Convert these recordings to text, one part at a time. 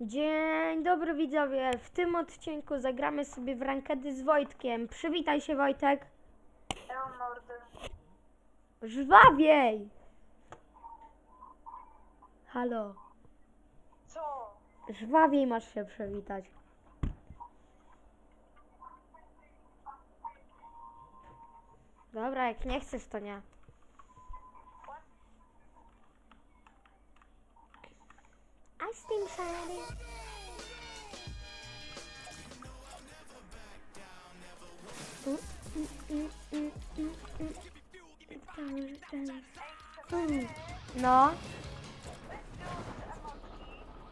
Dzień dobry widzowie, w tym odcinku zagramy sobie w rankedy z Wojtkiem. Przywitaj się Wojtek. Ja mam mordę. Żwawiej! Halo, Co? żwawiej masz się przywitać. Dobra, jak nie chcesz to nie. Ice cream shiny. No.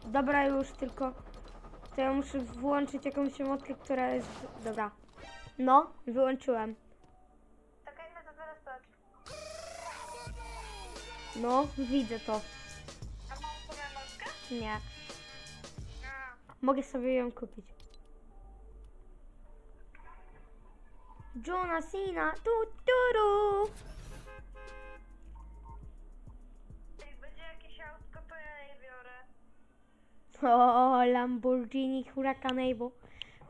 Dobra już, tylko to ja muszę włączyć jakąś emotkę, która jest... Dobra. No, wyłączyłem. No, widzę to. Nie. Mogę sobie ją kupić. Jonasina, tu, turu. Jak będzie jakieś autko, to ja je biorę. O, Lamborghini Huracanable.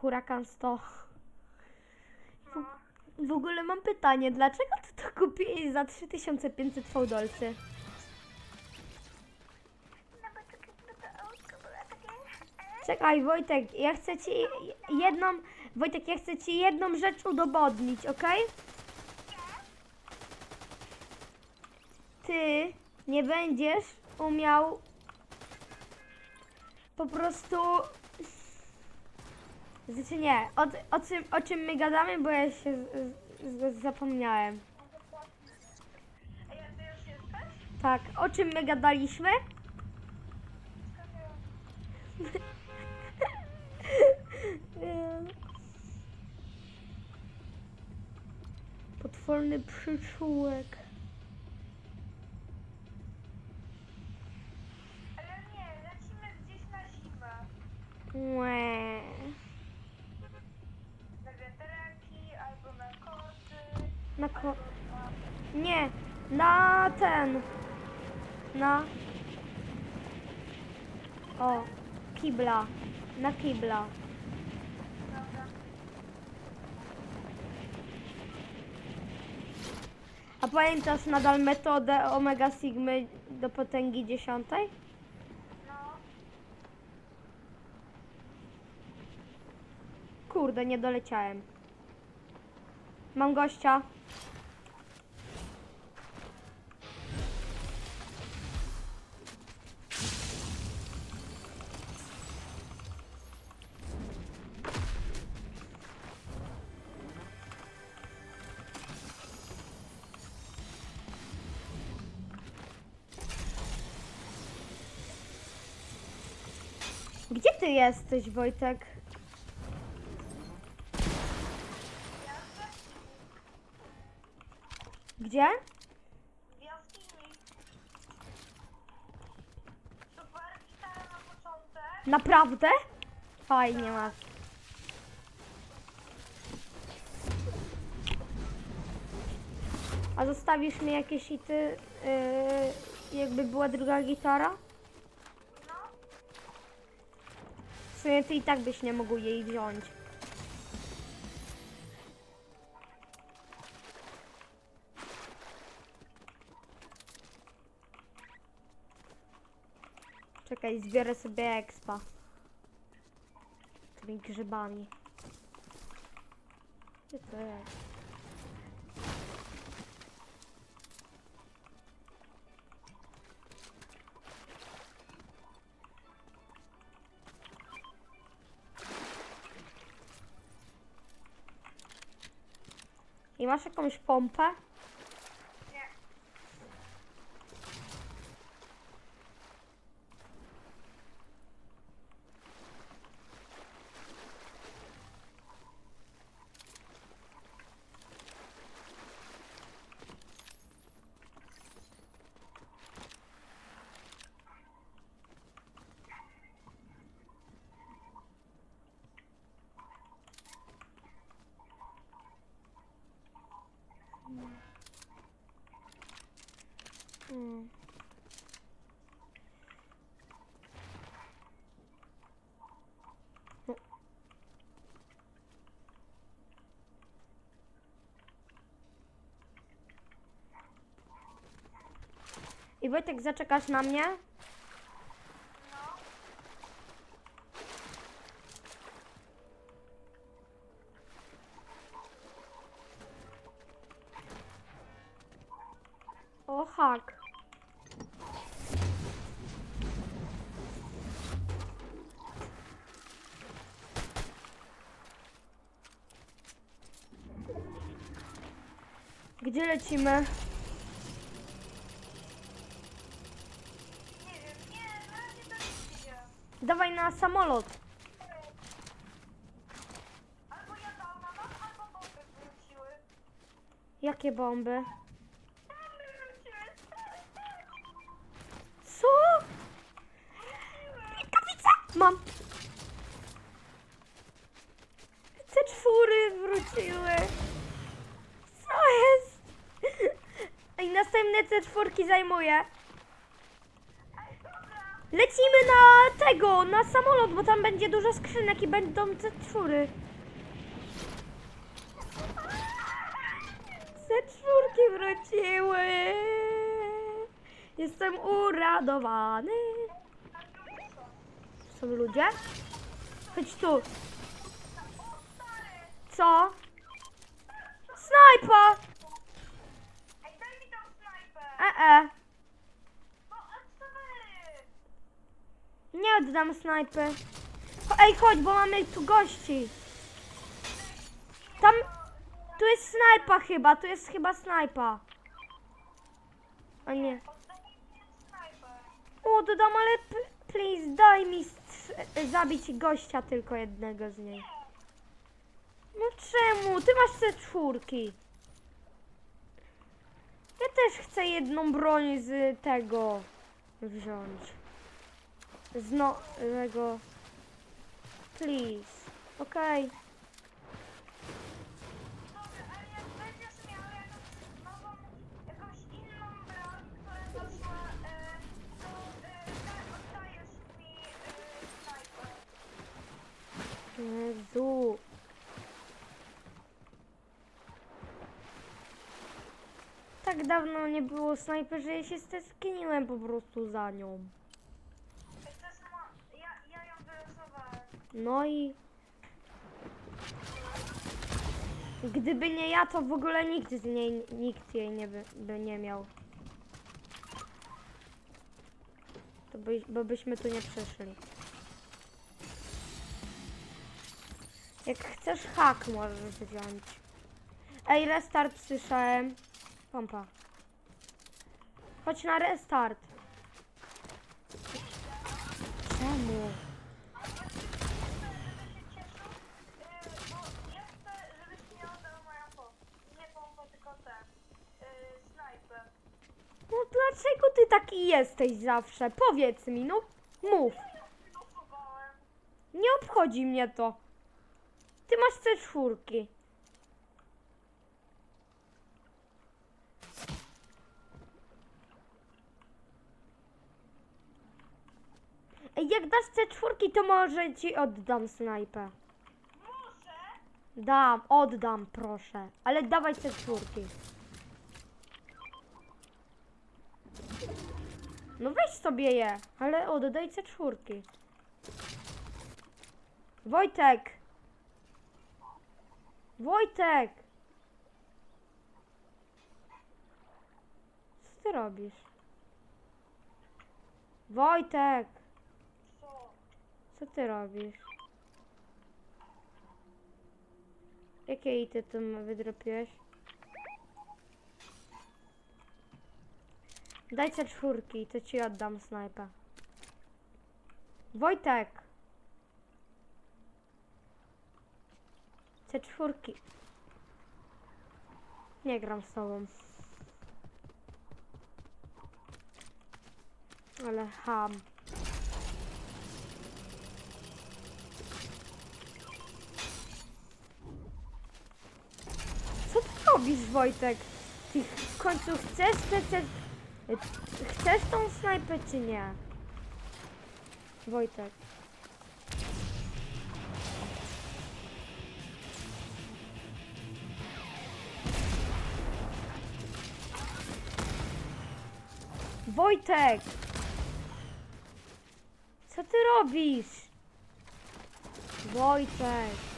Huracan 100. No. W ogóle mam pytanie, dlaczego ty to kupiłeś za 3500 fałdolcy? Czekaj, Wojtek, ja chcę ci jedną. Wojtek, ja chcę ci jedną rzecz udowodnić, ok? Ty nie będziesz umiał po prostu. Znaczy nie, o, o, czym, o czym my gadamy, bo ja się z, z, zapomniałem. Tak, o czym my gadaliśmy? Potworny przyczółek. Ale nie, lecimy gdzieś na zimę. Łe. Na wiatraki albo na koty. Na ko... Nie, na ten. Na... O, kibla. Na kibla. A pamiętasz nadal metodę omega sigmy do potęgi dziesiątej? Kurde, nie doleciałem. Mam gościa. Jesteś, Wojtek? Gdzie? W jaskini. Super gitara na początek. Naprawdę? Fajnie masz. A zostawisz mi jakieś ity, yy, jakby była druga gitara? No. Sumie ty i tak byś nie mógł jej wziąć. Czekaj, zbiorę sobie expa. Tymi grzybami. Gdzie to jest? Masz jakąś pompę? Hmm. I Wojtek, zaczekasz na mnie? No. O, hak. Gdzie lecimy? Nie wiem, nie, na razie to nie idzie. Dawaj na samolot. Albo ja dam na albo bomby wróciły. Jakie bomby? Co? Rękawice! Mam. C4 wróciły. Co jest? Następne C4 zajmuję. Ej, dobra. Lecimy na tego, na samolot, bo tam będzie dużo skrzynek i będą C4. C4 wróciły. Jestem uradowany. Są ludzie? Chodź tu. Co? Snajpa! Ej, daj mi tą snajpę. E, e. Nie oddam snajpy. Ej, chodź, bo mamy tu gości. Tam, tu jest snajpa chyba, tu jest chyba snajpa. A nie. O, dodam, ale please, daj mi zabić gościa tylko jednego z niej. No czemu? Ty masz te czwórki. Ja też chcę jedną broń z tego wziąć. Z nowego. Please. Okej. Dobra, ale jak będziesz miał jakąś nową, jakąś inną broń, która doszła, e, to e, da, oddajesz mi e, snajpę. Jezu. Tak dawno nie było snajpy, że ja się stęskniłem po prostu za nią. Ja ją wylosowałem. No i... Gdyby nie ja, to w ogóle nikt z niej, nikt jej nie by, by nie miał. To by, bo byśmy tu nie przeszli. Jak chcesz hak możesz wziąć. Ej, restart słyszałem. Pompa. Chodź na restart. Czemu? No dlaczego ty taki jesteś zawsze? Powiedz mi, no mów. Nie obchodzi mnie to. Ty masz te czwórki. Jak dasz te czwórki, to może ci oddam snajpę. Muszę? Dam, oddam, proszę. Ale dawaj te czwórki. No weź sobie je, ale oddaj te czwórki. Wojtek! Wojtek! Co ty robisz? Wojtek! Co? Ty robisz? Jakie ity tam wydropiłeś? Daj te czwórki, to ci oddam snajpę. Wojtek! Te czwórki. Nie gram z tobą. Ale ham. Co ty robisz, Wojtek? Ty w końcu chcesz te, te, chcesz tą snajpę, czy nie? Wojtek. Wojtek! Co ty robisz? Wojtek!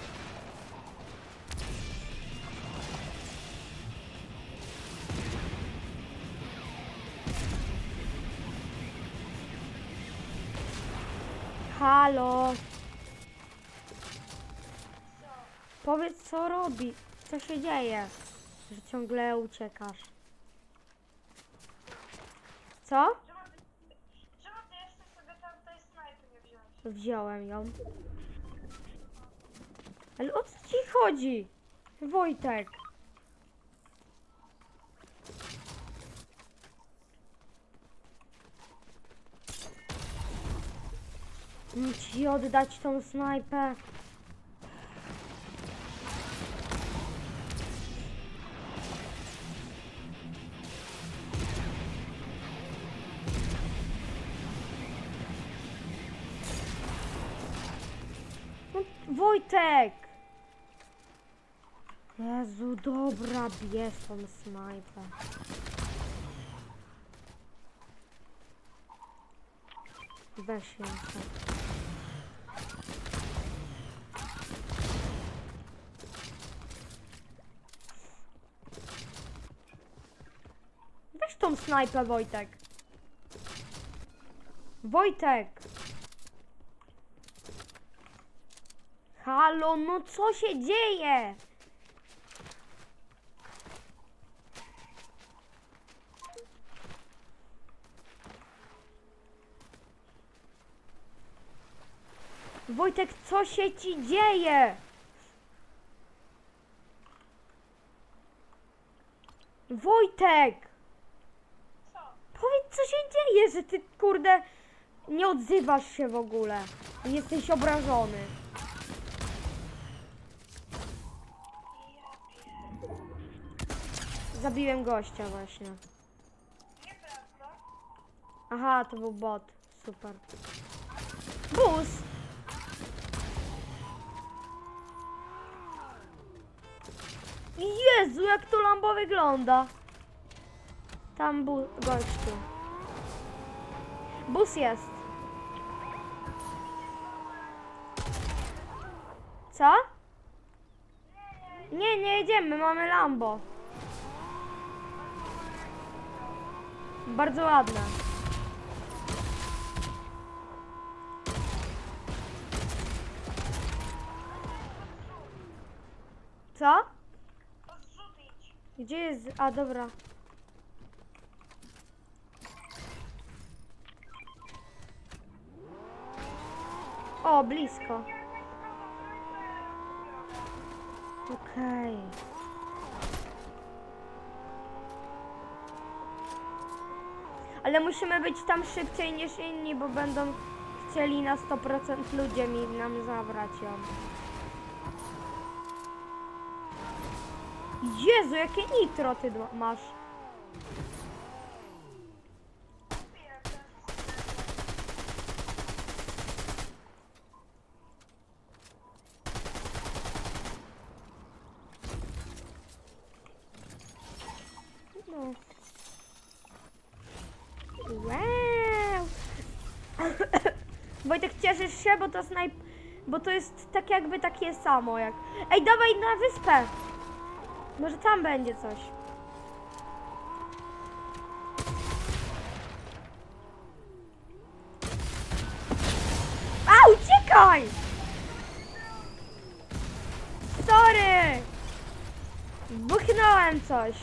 Halo! Powiedz co robi, co się dzieje, że ciągle uciekasz. Co? Czemu ty, jeszcze sobie tam tej snajpy nie? Wziąłem ją. Ale o co ci chodzi? Wojtek. Ci oddać tą snajpę. No, Wojtek! Jezu, dobra, bierz tą snajpę. Weź ją tak. Weź tą snajpę, Wojtek. Wojtek! Halo, no co się dzieje? Wojtek, co się ci dzieje? Wojtek! Co? Powiedz, co się dzieje, że ty, kurde, nie odzywasz się w ogóle. Jesteś obrażony. Zabiłem gościa właśnie. Aha, to był bot. Super. Bus! Jezu, jak to Lambo wygląda. Tam bu gościu. Bus jest. Co? Nie, nie jedziemy, mamy Lambo. Bardzo ładne. Gdzie jest? A dobra. O, blisko. Okej. Ale musimy być tam szybciej niż inni, bo będą chcieli na 100% ludzie mi nam zabrać ją. Jezu, jakie nitro ty masz. No. Wojtek, cieszysz się, bo to. Bo to jest tak jakby takie samo jak... Ej, dawaj na wyspę! Może tam będzie coś. A, uciekaj! Sorry! Buchnąłem coś.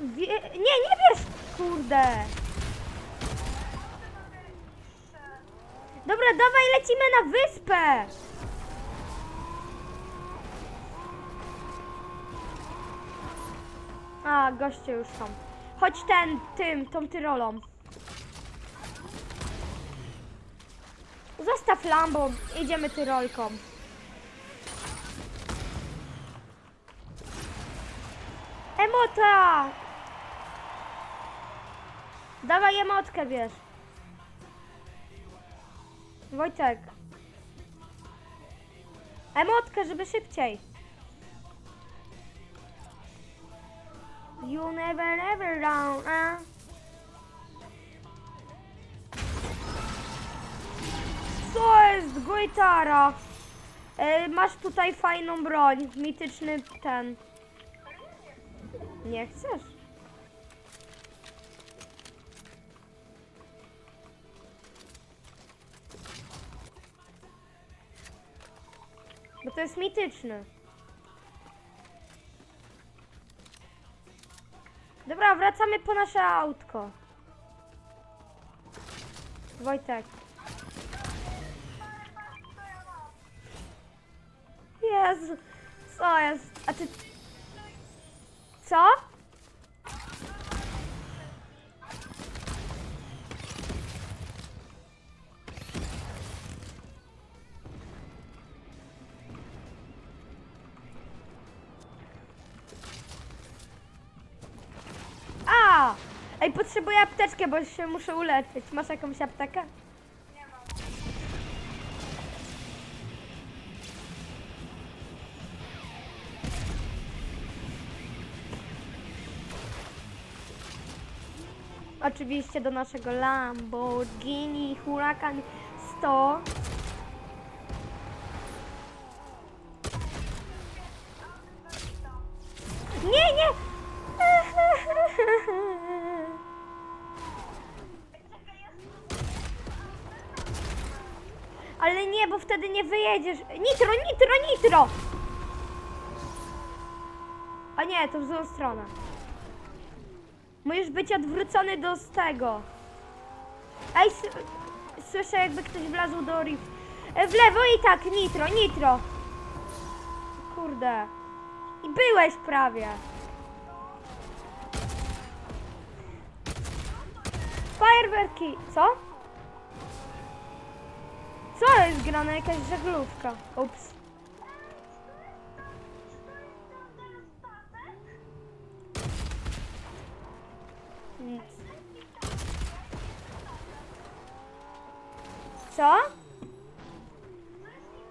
Wie... Nie, nie wiesz, kurde. Dobra, dawaj, lecimy na wyspę. A, goście już są. Chodź ten, tym, tą tyrolą. Zostaw Lambo, idziemy tyrolką. Emota! Dawaj emotkę, wiesz. Wojtek. Emotkę, żeby szybciej. You never, never down? Co jest? Gitara. E, masz tutaj fajną broń. Mityczny ten. Nie chcesz? Bo to jest mityczny. Dobra, wracamy po nasze autko. Wojtek. Jezu, co jest? A ty... Co? Ej, potrzebuję apteczkę, bo się muszę uleczyć. Masz jakąś aptekę? Oczywiście do naszego Lamborghini Huracan 100. Ale nie, bo wtedy nie wyjedziesz. Nitro, nitro, nitro! A nie, to w złą stronę. Musisz być odwrócony do tego. Ej, słyszę jakby ktoś wlazł do rift. E, W lewo i tak, nitro, nitro. Kurde. I byłeś prawie. Fajerwerki. Co? Co jest grana? Jakaś żaglówka. Ups. Nic. Co?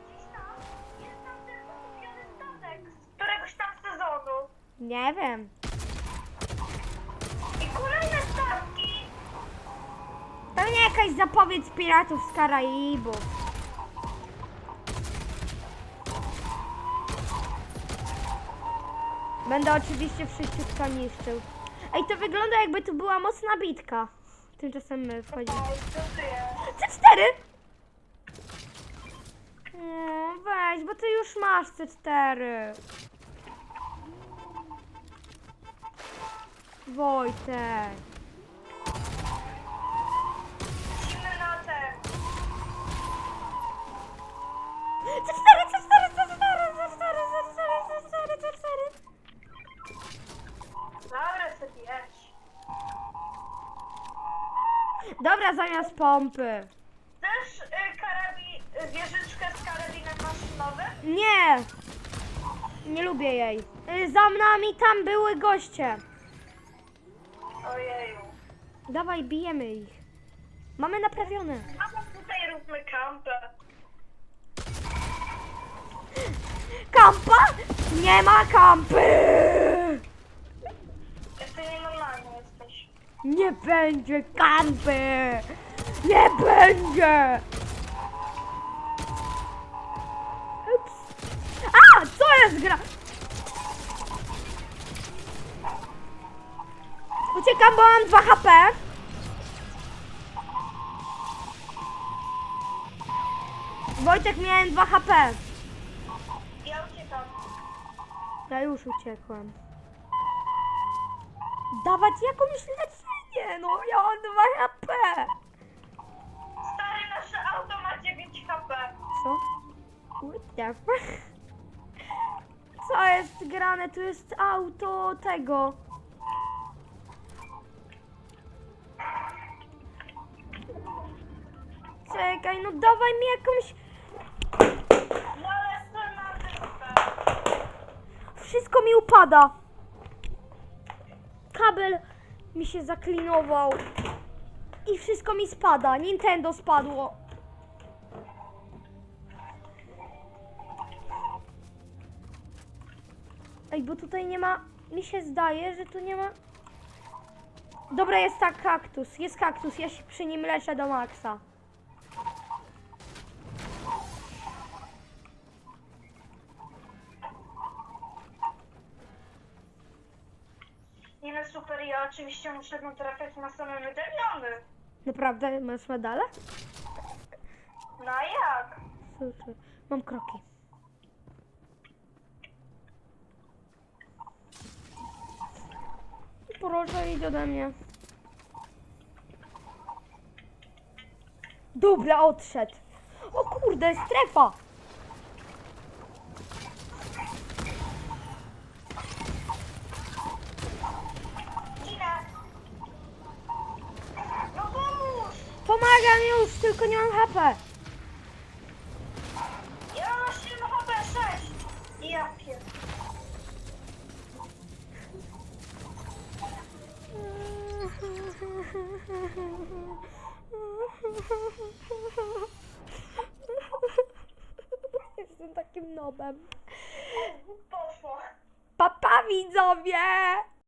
Gdzieś tam jest tam ten kupiony statek z któregoś tam sezonu. Nie wiem. I kolejne statki. Pewnie jakaś zapowiedź piratów z Karaibów. Będę oczywiście wszyściutko niszczył. Ej, to wygląda jakby tu była mocna bitka. Tymczasem my wchodzimy. O, co ty jest? C4! No, weź, bo ty już masz C4. Wojtek. Lecimy na te. C4, C4, C4, Dobra, zamiast pompy. Chcesz y, karabi, y, wieżyczkę z karabinem maszynowym? Nie! Nie lubię jej. Y, Za nami tam były goście. Ojeju. Dawaj, bijemy ich. Mamy naprawione. A to tutaj róbmy kampę. Kampa? Nie ma kampy! Jeszcze nie normalny jesteś. Nie będzie kampy! Nie będzie! Ups. A! Co jest gra? Uciekam, bo mam 2 HP. Wojtek, miałem 2 HP. Ja uciekam. Ja już uciekłem. Dawać jakąś leczenie, no ja mam 2 HP. Stary, nasze auto ma 9 HP. Co? Fuck? Co jest grane? Tu jest auto tego. Czekaj, no dawaj mi jakąś... No ale na wyspę? Wszystko mi upada. Kabel mi się zaklinował. I wszystko mi spada. Nintendo spadło. Ej, bo tutaj nie ma mi się zdaje, że tu nie ma... Dobra, jest tak kaktus, jest kaktus, ja się przy nim leczę do maksa. Nie no super, ja oczywiście muszę no trafiać na same medaliony. Naprawdę, masz medale? No a jak? Super. Mam kroki. Proszę, idź ode mnie. Dobra, odszedł. O kurde, strefa! Już, tylko nie mam HP. Ja mam 7 HP, 6! Ja pier... Jestem takim nobem. Poszło. Papa widzowie!